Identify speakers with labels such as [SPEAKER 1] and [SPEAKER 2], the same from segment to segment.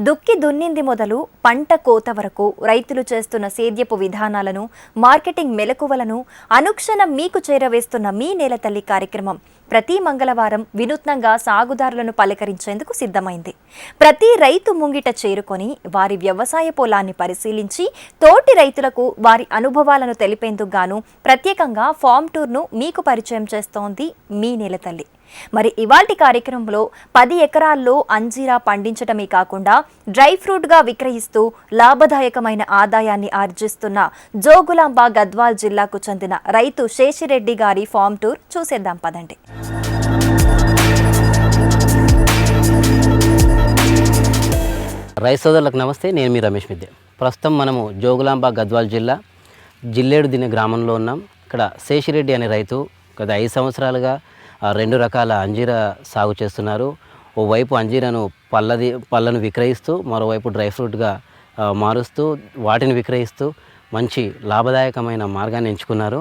[SPEAKER 1] దుక్కి దున్నింది మొదలు పంట కోత వరకు రైతులు చేస్తున్న సేద్యపు విధానాలను మార్కెటింగ్ మెలకువలను అనుక్షణం మీకు చేరవేస్తున్న మీ నేలతల్లి కార్యక్రమం ప్రతి మంగళవారం వినూత్నంగా సాగుదారులను పలకరించేందుకు సిద్ధమైంది. ప్రతి రైతు ముంగిట చేరుకొని వారి వ్యవసాయ పొలాన్ని పరిశీలించి తోటి రైతులకు వారి అనుభవాలను తెలిపేందుకు గాను ప్రత్యేకంగా ఫామ్ టూర్ను మీకు పరిచయం చేస్తోంది మీ నేలతల్లి మరి ఇవాల్టి కార్యక్రమంలో పది ఎకరాల్లో అంజీరా పండించటమే కాకుండా డ్రై ఫ్రూట్గా విక్రయిస్తూ లాభదాయకమైన ఆదాయాన్ని ఆర్జిస్తున్న జోగులాంబ గద్వాల్ జిల్లాకు చెందిన రైతు శేషిరెడ్డి గారి ఫామ్ టూర్ చూసేద్దాం పదండి.
[SPEAKER 2] రైతు సోదరులకు నమస్తే నేను మీ రమేష్ విద్య ప్రస్తుతం మనము జోగులాంబ గద్వాల్ జిల్లా జిల్లేడు దినే గ్రామంలో ఉన్నాం. ఇక్కడ శేషిరెడ్డి అనే రైతు గత ఐదు సంవత్సరాలుగా రెండు రకాల అంజీర సాగు చేస్తున్నారు. ఓవైపు అంజీరను పళ్ళది పళ్ళను విక్రయిస్తూ మరోవైపు డ్రై ఫ్రూట్గా మారుస్తూ వాటిని విక్రయిస్తూ మంచి లాభదాయకమైన మార్గాన్ని ఎంచుకున్నారు.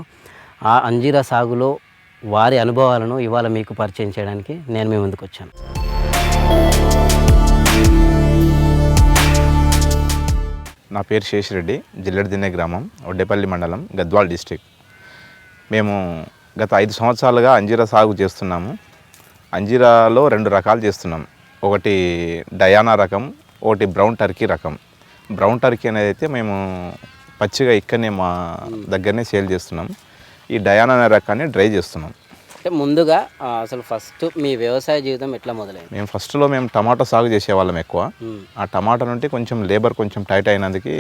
[SPEAKER 2] ఆ అంజీరా సాగులో వారి అనుభవాలను ఇవాళ మీకు పరిచయం చేయడానికి నేను మీ ముందుకు వచ్చాను.
[SPEAKER 3] నా పేరు శేషిరెడ్డి జిల్లెడిదిన్నె గ్రామం ఒడ్డేపల్లి మండలం గద్వాల్ డిస్టిక్ మేము గత ఐదు సంవత్సరాలుగా అంజీరా సాగు చేస్తున్నాము. అంజీరాలో రెండు రకాలు చేస్తున్నాం. ఒకటి డయానా రకం ఒకటి బ్రౌన్ టర్కీ రకం. బ్రౌన్ టర్కీ అనేది అయితే మేము పచ్చిగా ఇక్కడనే మా దగ్గరనే సేల్ చేస్తున్నాం. ఈ డయానా అనే రకాన్ని డ్రై చేస్తున్నాం.
[SPEAKER 2] అంటే ముందుగా అసలు ఫస్ట్ మీ వ్యవసాయ జీవితం ఎట్లా మొదలైంది?
[SPEAKER 3] మేము ఫస్ట్లో మేము టమాటా సాగు చేసేవాళ్ళం ఎక్కువ. ఆ టమాటా నుండి కొంచెం లేబర్ కొంచెం టైట్ అయినందుకు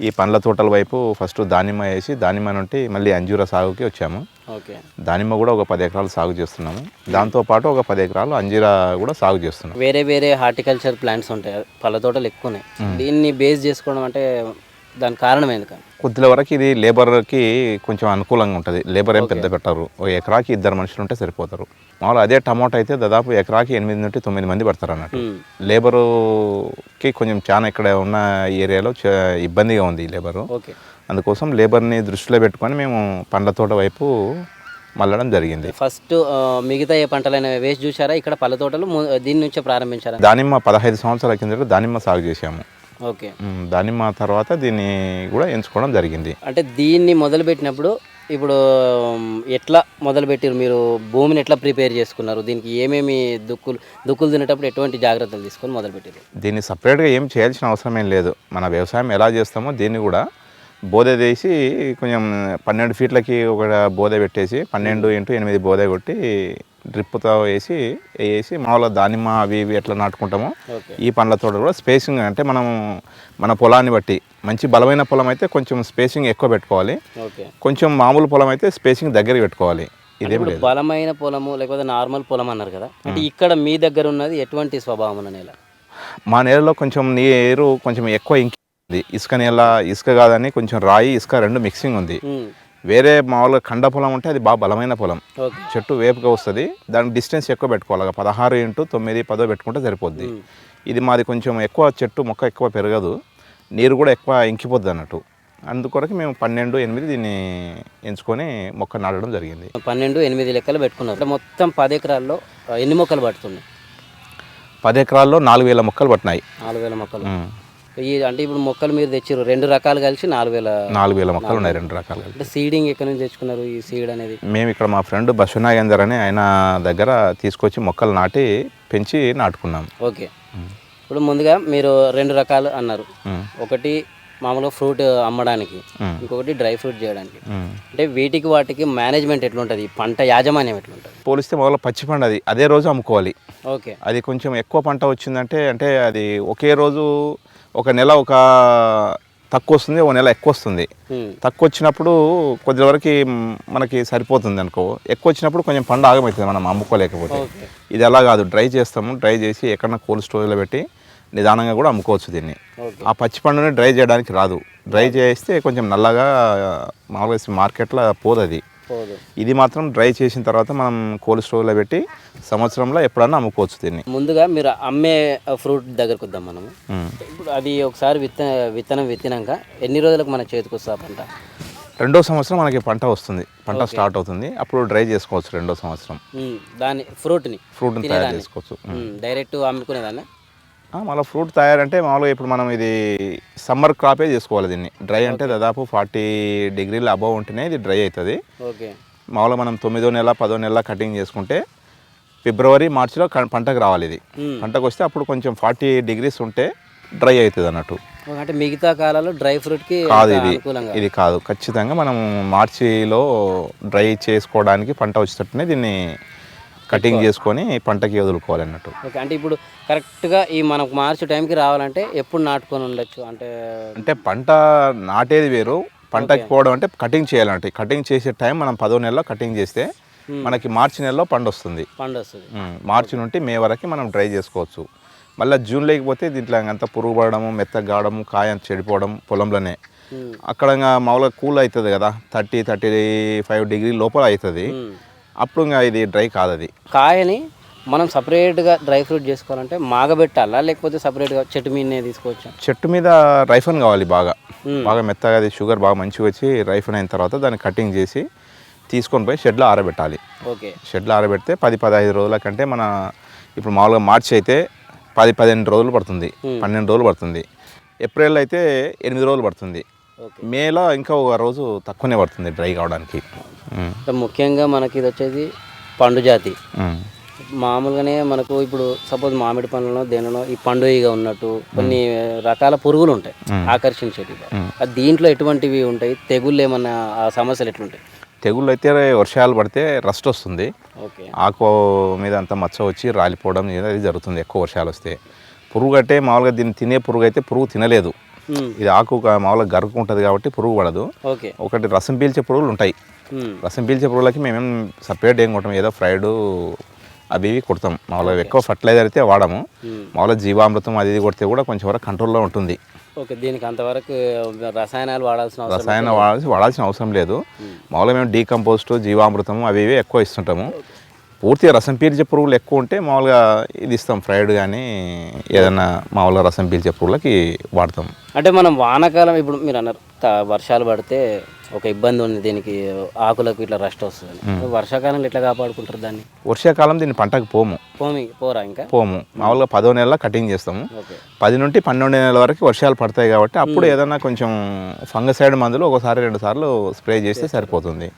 [SPEAKER 3] ఈ పండ్ల తోటల వైపు ఫస్ట్ దానిమ్మ వేసి దానిమ్మ నుండి మళ్ళీ అంజూర సాగుకి వచ్చాము.
[SPEAKER 2] ఓకే.
[SPEAKER 3] దానిమ్మ కూడా ఒక పది ఎకరాలు సాగు చేస్తున్నాము. దాంతోపాటు ఒక పది ఎకరాలు అంజీరా కూడా సాగు చేస్తున్నాం
[SPEAKER 2] వేరే వేరే హార్టికల్చర్ ప్లాంట్స్ ఉంటాయి. పళ్ళ తోటలు ఎక్కువ ఉన్నాయి. దీన్ని బేస్ చేసుకోవడం అంటే దానికి కారణం ఎందుకని
[SPEAKER 3] కొద్దిల వరకు ఇది లేబర్కి కొంచెం అనుకూలంగా ఉంటుంది. లేబర్ ఏం పెద్ద పెట్టరు. ఒక ఎకరాకి ఇద్దరు మనుషులు ఉంటే సరిపోతారు. మామూలు అదే టమాటా అయితే దాదాపు ఎకరాకి ఎనిమిది నుండి తొమ్మిది మంది పడతారు అన్నట్టు. లేబరుకి కొంచెం చాలా ఇక్కడ ఉన్న ఏరియాలో ఇబ్బందిగా ఉంది లేబరు.
[SPEAKER 2] ఓకే.
[SPEAKER 3] అందుకోసం లేబర్ని దృష్టిలో పెట్టుకొని మేము పండ్ల తోట వైపు మళ్ళడం జరిగింది.
[SPEAKER 2] ఫస్ట్ మిగతా ఏ పంటలైన వేసి చూసారా? ఇక్కడ పళ్ళ తోటలు దీని నుంచే ప్రారంభించారా?
[SPEAKER 3] దానిమ్మ పదహైదు సంవత్సరాల కిందట దానిమ్మ సాగు చేశాము.
[SPEAKER 2] ఓకే.
[SPEAKER 3] మ్, దానిమ్మ తర్వాత దీన్ని కూడా ఎంచుకోవడం జరిగింది.
[SPEAKER 2] అంటే దీన్ని మొదలుపెట్టినప్పుడు ఇప్పుడు ఎట్లా మొదలుపెట్టారు? మీరు భూమిని ఎట్లా ప్రిపేర్ చేసుకున్నారు? దీనికి ఏమేమి దుక్కులు దుక్కులు తినేటప్పుడు ఎటువంటి జాగ్రత్తలు తీసుకొని మొదలుపెట్టారు?
[SPEAKER 3] దీన్ని సపరేట్గా ఏం చేయాల్సిన అవసరం ఏం లేదు. మన వ్యవసాయం ఎలా చేస్తామో దీన్ని కూడా బోధ వేసి కొంచెం పన్నెండు ఫీట్లకి ఒక బోధ పెట్టేసి పన్నెండు ఇంటూ ఎనిమిది బోధ కొట్టి డ్రిప్తో వేసి వేసి మామూలుగా దానిమ్మ అవి ఇవి ఎట్లా నాటుకుంటామో ఈ పండ్ల తోట కూడా స్పేసింగ్ అంటే మనం మన పొలాన్ని బట్టి మంచి బలమైన పొలం అయితే కొంచెం స్పేసింగ్ ఎక్కువ పెట్టుకోవాలి. కొంచెం మామూలు పొలం అయితే స్పేసింగ్ దగ్గరికి పెట్టుకోవాలి. ఇదేం
[SPEAKER 2] బలమైన పొలము లేకపోతే నార్మల్ పొలం అన్నారు కదా? అంటే ఇక్కడ మీ దగ్గర ఉన్నది ఎటువంటి స్వభావం నేల?
[SPEAKER 3] మా నేలలో కొంచెం నీరు కొంచెం ఎక్కువ ఇంకి ఇసుక నేల ఇసుక కాదని కొంచెం రాయి ఇసుక రెండు మిక్సింగ్ ఉంది. వేరే మామూలుగా కండ పొలం ఉంటే అది బాగా బలమైన పొలం. చెట్టు వేపుగా వస్తుంది. దానికి డిస్టెన్స్ ఎక్కువ పెట్టుకోవాలి. పదహారు ఇంటూ తొమ్మిది పదో పెట్టుకుంటే సరిపోద్ది. ఇది మాది కొంచెం ఎక్కువ చెట్టు మొక్క ఎక్కువ పెరగదు. నీరు కూడా ఎక్కువ ఇంకిపోద్ది అన్నట్టు. అందుకొరకు మేము పన్నెండు ఎనిమిది దీన్ని ఎంచుకొని మొక్క నాటడం జరిగింది.
[SPEAKER 2] పన్నెండు ఎనిమిది లెక్కలు పెట్టుకున్నారు. మొత్తం పది ఎకరాల్లో ఎన్ని మొక్కలు పడుతున్నాయి?
[SPEAKER 3] పది ఎకరాల్లో నాలుగు వేల మొక్కలు పట్టినాయి.
[SPEAKER 2] నాలుగు వేల మొక్కలు. ఈ అంటే ఇప్పుడు మొక్కలు మీరు తెచ్చారు రెండు రకాలు కలిసి నాలుగు వేల
[SPEAKER 3] నాలుగు వేల మొక్కలు ఉన్నాయి రెండు రకాలుగా
[SPEAKER 2] అంటే సీడింగ్ ఎక్కడి నుంచి తెచ్చుకున్నారు ఈ సీడ్ అనేది?
[SPEAKER 3] మేము ఇక్కడ మా ఫ్రెండ్ బస్సునాగేందర్ అని ఆయన దగ్గర తీసుకొచ్చి మొక్కలు నాటి పెంచి నాటుకున్నాం.
[SPEAKER 2] ఓకే. ఇప్పుడు ముందుగా మీరు రెండు రకాలు అన్నారు. ఒకటి మామూలుగా ఫ్రూట్ అమ్మడానికి. ఇంకొకటి డ్రై ఫ్రూట్ చేయడానికి. అంటే వీటికి వాటికి మేనేజ్మెంట్ ఎట్లుంటుంది? పంట యాజమాన్యం ఎట్లుంటుంది?
[SPEAKER 3] పోలిస్తే మొదలు పచ్చి పండు అది. అదే రోజు అమ్ముకోవాలి.
[SPEAKER 2] ఓకే.
[SPEAKER 3] అది కొంచెం ఎక్కువ పంట వచ్చిందంటే అంటే అది ఒకే రోజు ఒక నెల ఒక తక్కువ వస్తుంది ఒక నెల ఎక్కువ వస్తుంది. తక్కువ వచ్చినప్పుడు కొద్ది వరకు మనకి సరిపోతుంది అనుకో. ఎక్కువ వచ్చినప్పుడు కొంచెం పండు ఆగమవుతుంది మనం అమ్ముకోలేకపోతే. ఇది అలా కాదు. డ్రై చేస్తాము. డ్రై చేసి ఎక్కడన్నా కోల్డ్ స్టోరేజ్లో పెట్టి నిదానంగా కూడా అమ్ముకోవచ్చు దీన్ని. ఆ పచ్చి పండుని డ్రై చేయడానికి రాదు. డ్రై చేస్తే కొంచెం నల్లగా మామూలుగా మార్కెట్లో పోదు అది. ఇది మాత్రం డ్రై చేసిన తర్వాత మనం కోల్డ్ స్టోర్లో పెట్టి సంవత్సరంలో ఎప్పుడన్నా అమ్ముకోవచ్చు దీన్ని.
[SPEAKER 2] ముందుగా మీరు అమ్మే ఫ్రూట్ దగ్గరకు వద్దాం మనము. ఇప్పుడు అది ఒకసారి విత్త విత్తనం విత్తినాక ఎన్ని రోజులకు మన చేతికి వస్తా పంట?
[SPEAKER 3] రెండో సంవత్సరం మనకి పంట వస్తుంది. పంట స్టార్ట్ అవుతుంది. అప్పుడు డ్రై చేసుకోవచ్చు రెండో సంవత్సరం.
[SPEAKER 2] దాని ఫ్రూట్ని
[SPEAKER 3] ఫ్రూట్ని తయారు చేసుకోవచ్చు.
[SPEAKER 2] డైరెక్ట్ అమ్ముకునేదాన్ని.
[SPEAKER 3] మళ్ళీ ఫ్రూట్ తయారంటే మామూలుగా ఇప్పుడు మనం ఇది సమ్మర్ క్రాపే చేసుకోవాలి దీన్ని. డ్రై అంటే దాదాపు ఫార్టీ డిగ్రీల అబవ్ ఉంటేనే ఇది డ్రై అవుతుంది.
[SPEAKER 2] ఓకే.
[SPEAKER 3] మామూలుగా మనం తొమ్మిదో నెల పదో నెల కటింగ్ చేసుకుంటే ఫిబ్రవరి మార్చిలో పంటకు రావాలి ఇది. పంటకు వస్తే అప్పుడు కొంచెం ఫార్టీ డిగ్రీస్ ఉంటే డ్రై అవుతుంది అన్నట్టు.
[SPEAKER 2] అంటే మిగతా కాలాల్లో డ్రై ఫ్రూట్కి
[SPEAKER 3] కాదు ఇది. ఇది కాదు. ఖచ్చితంగా మనం మార్చిలో డ్రై చేసుకోవడానికి పంట వచ్చేటట్టునే దీన్ని కటింగ్ చేసుకొని పంటకి వదులుకోవాలి అన్నట్టు
[SPEAKER 2] ఓకే అంటే ఇప్పుడు కరెక్ట్గా ఈ మనకు మార్చి టైంకి రావాలంటే ఎప్పుడు నాటుకొని ఉండొచ్చు? అంటే
[SPEAKER 3] అంటే పంట నాటేది వేరు పంటకి పోవడం అంటే కటింగ్ చేయాలంటే. కటింగ్ చేసే టైం మనం పదో నెలలో కటింగ్ చేస్తే మనకి మార్చి నెలలో పండు వస్తుంది
[SPEAKER 2] పండు వస్తుంది
[SPEAKER 3] మార్చి నుండి మే వరకు మనం డ్రై చేసుకోవచ్చు. మళ్ళీ జూన్ లేకపోతే దీంట్లో అంతా పురుగు పడడము మెత్తగా కావడము కాయ చెడిపోవడం పొలంలోనే. అక్కడ మామూలుగా కూల్ అవుతుంది కదా థర్టీ థర్టీ ఫైవ్ డిగ్రీ లోపల అవుతుంది. అప్పుడు ఇంకా ఇది డ్రై కాదు అది
[SPEAKER 2] కాయని మనం సపరేట్గా డ్రై ఫ్రూట్ చేసుకోవాలంటే మాగబెట్టాలా? లేకపోతే సపరేట్గా చెట్టు మీదనే తీసుకోవచ్చా?
[SPEAKER 3] చెట్టు మీద రైఫన్ కావాలి బాగా. బాగా మెత్తగా అది షుగర్ బాగా మంచిగా వచ్చి రైఫన్ అయిన తర్వాత దాన్ని కటింగ్ చేసి తీసుకొని పోయి షెడ్లో ఆరబెట్టాలి.
[SPEAKER 2] ఓకే.
[SPEAKER 3] షెడ్లో ఆరబెడితే పది పదహైదు రోజుల కంటే మన ఇప్పుడు మామూలుగా మార్చి అయితే పది పదిహేను రోజులు పడుతుంది. పన్నెండు రోజులు పడుతుంది. ఏప్రిల్ అయితే ఎనిమిది రోజులు పడుతుంది. మేలో ఇంకా ఒక రోజు తక్కువనే పడుతుంది డ్రై కావడానికి.
[SPEAKER 2] ముఖ్యంగా మనకి ఇది వచ్చేది పండు జాతి. మామూలుగానే మనకు ఇప్పుడు సపోజ్ మామిడి పండ్లలో దేనిలో ఈ పండుగగా ఉన్నట్టు కొన్ని రకాల పురుగులు ఉంటాయి ఆకర్షించేటివి. అది దీంట్లో ఎటువంటివి ఉంటాయి? తెగుళ్ళు ఏమన్నా ఆ సమస్యలు ఎట్లుంటాయి?
[SPEAKER 3] తెగుళ్ళు అయితే వర్షాలు పడితే రస్ట్ వస్తుంది.
[SPEAKER 2] ఓకే.
[SPEAKER 3] ఆకు మీద అంతా మచ్చ వచ్చి రాలిపోవడం ఇది అది జరుగుతుంది ఎక్కువ వర్షాలు వస్తే. పురుగు అంటే మామూలుగా దీన్ని తినే పురుగు అయితే పురుగు తినలేదు. ఇది ఆకు మామూలుగా గరుకు ఉంటుంది కాబట్టి పురుగు పడదు.
[SPEAKER 2] ఓకే.
[SPEAKER 3] ఒకటి రసం పీల్చే పురుగులు ఉంటాయి. రసం పీల్చే పురుగులకి మేమేం సపరేట్ ఏం కొట్టం. ఏదో ఫ్రైడ్ అవి ఇవి కొడతాం. మామూలుగా ఎక్కువ ఫర్టిలైజర్ అయితే వాడము.
[SPEAKER 2] ఉమ్.
[SPEAKER 3] మామూలుగా జీవామృతం అది ఇది కొడితే కూడా కొంచెం వరకు కంట్రోల్లో ఉంటుంది.
[SPEAKER 2] ఓకే దీనికి అంతవరకు రసాయనాలు వాడాల్సిన
[SPEAKER 3] రసాయన వాడాల్సి వాడాల్సిన అవసరం లేదు. మామూలుగా మేము డీకంపోస్ట్ జీవామృతం అవి ఇవి ఎక్కువ ఇస్తుంటాము. పూర్తిగా రసం పీల్చే పురుగులు ఎక్కువ ఉంటే మామూలుగా ఇది ఇస్తాం. ఫ్రైడ్ కానీ ఏదైనా మామూలుగా రసం పీల్చే పురుగులకి వాడతాం.
[SPEAKER 2] అంటే మనం వానాకాలం ఇప్పుడు మీరు అన్నారు వర్షాలు పడితే ఒక ఇబ్బంది ఉంది దీనికి ఆకులకు ఇట్లా రస్ట్ వస్తుంది వర్షాకాలంలో ఎట్లా కాపాడుకుంటారు దాన్ని?
[SPEAKER 3] వర్షాకాలం దీన్ని పంటకు పోము.
[SPEAKER 2] పోమి పోరా ఇంకా?
[SPEAKER 3] పోము. మామూలుగా పదో నెలల కటింగ్ చేస్తాము. పది నుండి పన్నెండు నెలల వరకు వర్షాలు పడతాయి కాబట్టి అప్పుడు ఏదైనా కొంచెం ఫంగసైడ్ మందులు ఒకసారి రెండు సార్లు స్ప్రే చేస్తే సరిపోతుంది.